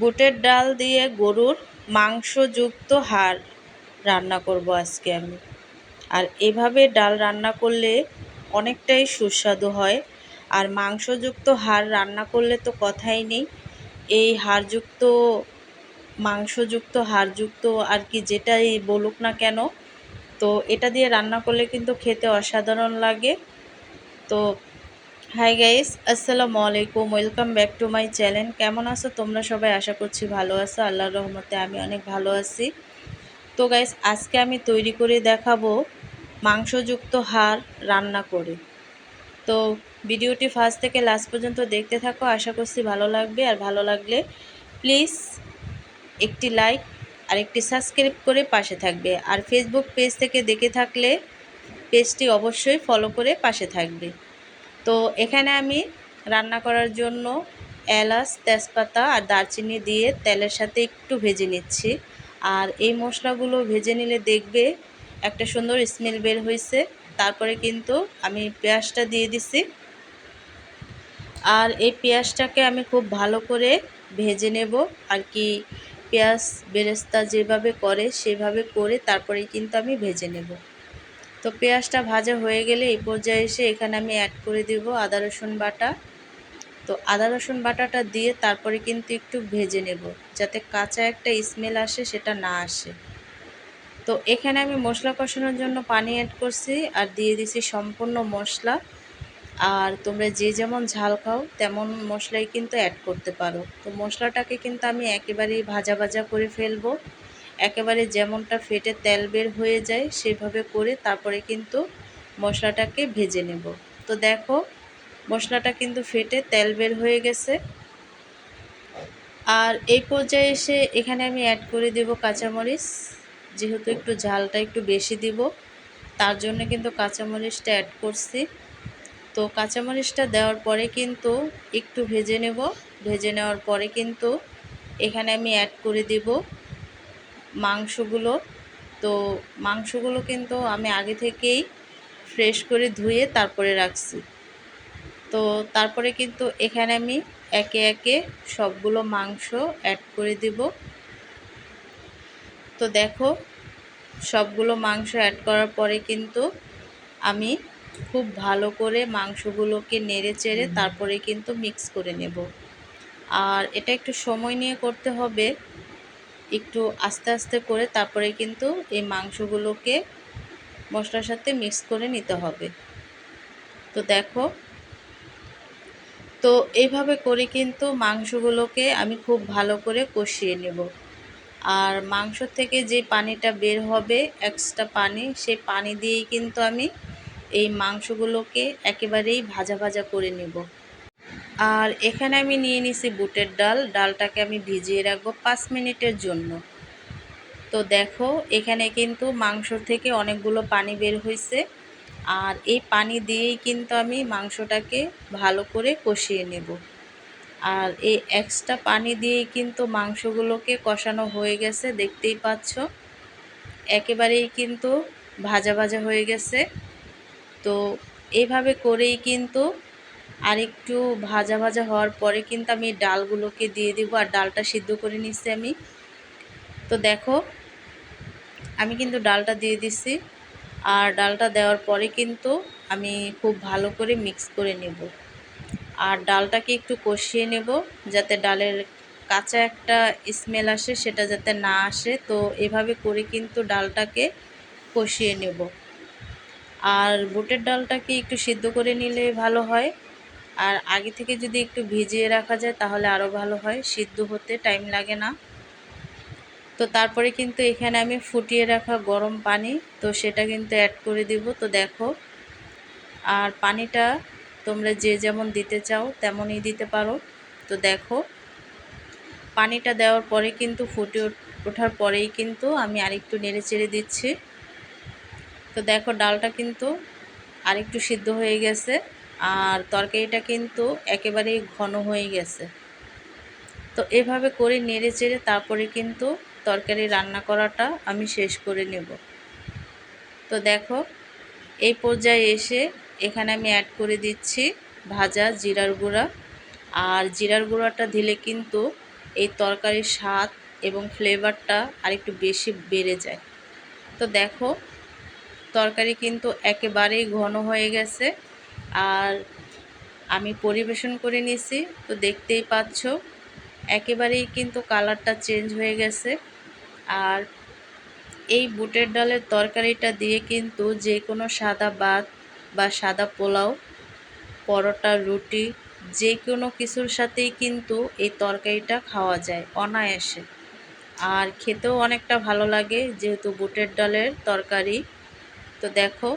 বুটের ডাল দিয়ে গরুর মাংসযুক্ত হাড় রান্না করব আজকে আমি। আর এভাবে ডাল রান্না করলে অনেকটাই সুস্বাদু হয়। আর মাংসযুক্ত হাড় রান্না করলে তো কথাই নেই। এই হাড়যুক্ত, মাংসযুক্ত, হাড়যুক্ত আর কি যেটাই বলুক না কেন, তো এটা দিয়ে রান্না করলে কিন্তু খেতে অসাধারণ লাগে। তো হাই গাইস আসসালামু আলাইকুম welcome back to my channel কেমন আছো তোমরা সবাই? আশা করছি ভালো আছো। আল্লাহর রহমতে আমি অনেক ভালো আছি। তো গাইস আজকে আমি তৈরি করে দেখাবো মাংসযুক্ত হাড় রান্না করে। তো ভিডিওটি ফার্স্ট থেকে লাস্ট পর্যন্ত দেখতে থাকো। আশা করছি ভালো লাগবে। আর ভালো লাগলে প্লিজ একটি লাইক আর একটি সাবস্ক্রাইব করে পাশে থাকবে। আর ফেসবুক পেজ থেকে দেখে থাকলে পেজটি অবশ্যই ফলো করে পাশে থাকবে। তো এখানে আমি রান্না করার জন্য এলাচ, তেজপাতা আর দারচিনি দিয়ে তেলের সাথে একটু ভেজে নিচ্ছি। আর এই মশলাগুলো ভেজে নিলে দেখবে একটা সুন্দর স্মেল বের হয়েছে তারপরে কিন্তু আমি পেঁয়াজটা দিয়ে দিছি। আর এই পেঁয়াজটাকে আমি খুব ভালো করে ভেজে নেব। আর কি পেঁয়াজ বেরেস্তা যেভাবে করে সেভাবে করে তারপরে কিন্তু আমি ভেজে নেব। তো পেঁয়াজটা ভাজা হয়ে গেলে এই পর্যায়ে এসে এখানে আমি অ্যাড করে দেব আদা, রসুন বাটা। তো আদা, রসুন বাটাটা দিয়ে তারপরে কিন্তু একটু ভেজে নেব, যাতে কাঁচা একটা স্মেল আসে, সেটা না আসে। তো এখানে আমি মশলা কষানোর জন্য পানি অ্যাড করছি আর দিয়ে দিছি সম্পূর্ণ মশলা। আর তোমরা যে যেমন ঝাল খাও, তেমন মশলাই কিন্তু অ্যাড করতে পারো। তো মশলাটাকে কিন্তু আমি একেবারেই ভাজা ভাজা করে ফেলব। একেবারে যেমনটা ফেটে তেল বের হয়ে যায় সেভাবে করে তারপরে কিন্তু মশলাটাকে ভেজে নেব। তো দেখো, মশলাটা কিন্তু ফেটে তেল বের হয়ে গেছে। আর এই পর্যায়ে এসে এখানে আমি অ্যাড করে দেব কাঁচামরিচ। যেহেতু একটু ঝালটা একটু বেশি দিব, তার জন্য কিন্তু কাঁচামরিচটা অ্যাড করছি। তো কাঁচামরিচটা দেওয়ার পরে কিন্তু একটু ভেজে নেব। ভেজে নেওয়ার পরে কিন্তু এখানে আমি অ্যাড করে দেব মাংসগুলো। তো মাংসগুলো কিন্তু আমি আগে থেকেই ফ্রেশ করে ধুয়ে তারপরে রাখছি। তো তারপরে কিন্তু এখানে আমি একে একে সবগুলো মাংস অ্যাড করে দেব। তো দেখো সবগুলো মাংস অ্যাড করার পরে কিন্তু আমি খুব ভালো করে মাংসগুলোকে নেড়ে চেড়ে তারপরে কিন্তু মিক্স করে নেব। আর এটা একটু সময় নিয়ে করতে হবে। একটু আস্তে আস্তে করে তারপরে কিন্তু এই মাংসগুলোকে মশলার সাথে মিক্স করে নিতে হবে। তো দেখো, তো এইভাবে করে কিন্তু মাংসগুলোকে আমি খুব ভালো করে কষিয়ে নেব। আর মাংস থেকে যে পানিটা বের হবে এক্সট্রা পানি, সেই পানি দিয়েই কিন্তু আমি এই মাংসগুলোকে একেবারেই ভাজা ভাজা করে নেব। আর এখানে আমি নিয়ে নিছি বুটের ডাল। ডালটাকে আমি ভিজিয়ে রাখব পাঁচ মিনিটের জন্য। তো দেখো, এখানে কিন্তু মাংস থেকে অনেকগুলো পানি বের হয়েছে আর এই পানি দিয়েই কিন্তু আমি মাংসটাকে ভালো করে কষিয়ে নেব। আর এই এক্সট্রা পানি দিয়েই কিন্তু মাংসগুলোকে কষানো হয়ে গেছে, দেখতেই পাচ্ছ। একেবারেই কিন্তু ভাজা ভাজা হয়ে গেছে। তো এইভাবে করেই কিন্তু আর একটু ভাজা ভাজা হওয়ার পরে কিন্তু আমি ডালগুলোকে দিয়ে দিব আর ডালটা সিদ্ধ করে নিচ্ছি আমি। তো দেখো, আমি কিন্তু ডালটা দিয়ে দিচ্ছি আর ডালটা দেওয়ার পরে কিন্তু আমি খুব ভালো করে মিক্স করে নেব। আর ডালটাকে একটু কষিয়ে নেব যাতে ডালের কাঁচা একটা স্মেল আসে, সেটা যাতে না আসে। তো এভাবে করে কিন্তু ডালটাকে কষিয়ে নেব। আর বুটের ডালটাকে একটু সিদ্ধ করে নিলে ভালো হয়। আর আগে থেকে যদি একটু ভিজিয়ে রাখা যায় তাহলে আরও ভালো হয়। সিদ্ধ হতে টাইম লাগে না। তো তারপরে কিন্তু এখানে আমি ফুটিয়ে রাখা গরম পানি, তো সেটা কিন্তু অ্যাড করে দিব। তো দেখো, আর পানিটা তোমরা যে যেমন দিতে চাও তেমনই দিতে পারো। তো দেখো, পানিটা দেওয়ার পরে কিন্তু ফুটে ওঠার পরেই কিন্তু আমি আরেকটু নেড়ে চেড়ে দিচ্ছি। তো দেখো, ডালটা কিন্তু আরেকটু সিদ্ধ হয়ে গেছে। আর তরকারিটা কিন্তু একেবারেই ঘন হয়ে গেছে। তো এভাবে করে নেড়ে চেড়ে তারপরে কিন্তু তরকারি রান্না করাটা আমি শেষ করে নেব। তো দেখো, এই পর্যায়ে এসে এখানে আমি অ্যাড করে দিচ্ছি ভাজা জিরার গুঁড়া। আর জিরার গুঁড়াটা দিলে কিন্তু এই তরকারির স্বাদ এবং ফ্লেভারটা আরেকটু বেশি বেড়ে যায়। তো দেখো, তরকারি কিন্তু একেবারেই ঘন হয়ে গেছে। আর আমি পরিবেশন করে নিয়েছি তো দেখতেই পাচ্ছ, একেবারেই কিন্তু কালারটা চেঞ্জ হয়ে গেছে। আর এই বুটের ডালের তরকারিটা দিয়ে কিন্তু যে কোনো সাদা ভাত বা সাদা পোলাও, পরোটা, রুটি, যে কোনো কিছুর সাথেই কিন্তু এই তরকারিটা খাওয়া যায় অনায়াসে। আর খেতেও অনেকটা ভালো লাগে যেহেতু বুটের ডালের তরকারি। তো দেখো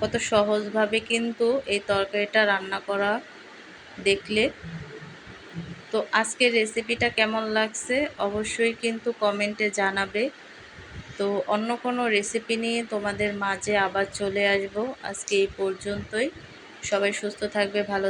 কত সহজভাবে কিন্তু এই তরকারিটা রান্না করা দেখলে। তো আজকের রেসিপিটা কেমন লাগছে অবশ্যই কিন্তু কমেন্টে জানাবে। তো অন্য কোনো রেসিপি নিয়ে তোমাদের মাঝে আবার চলে আসব। আজকে এই পর্যন্তই। সবাই সুস্থ থাকবে, ভালো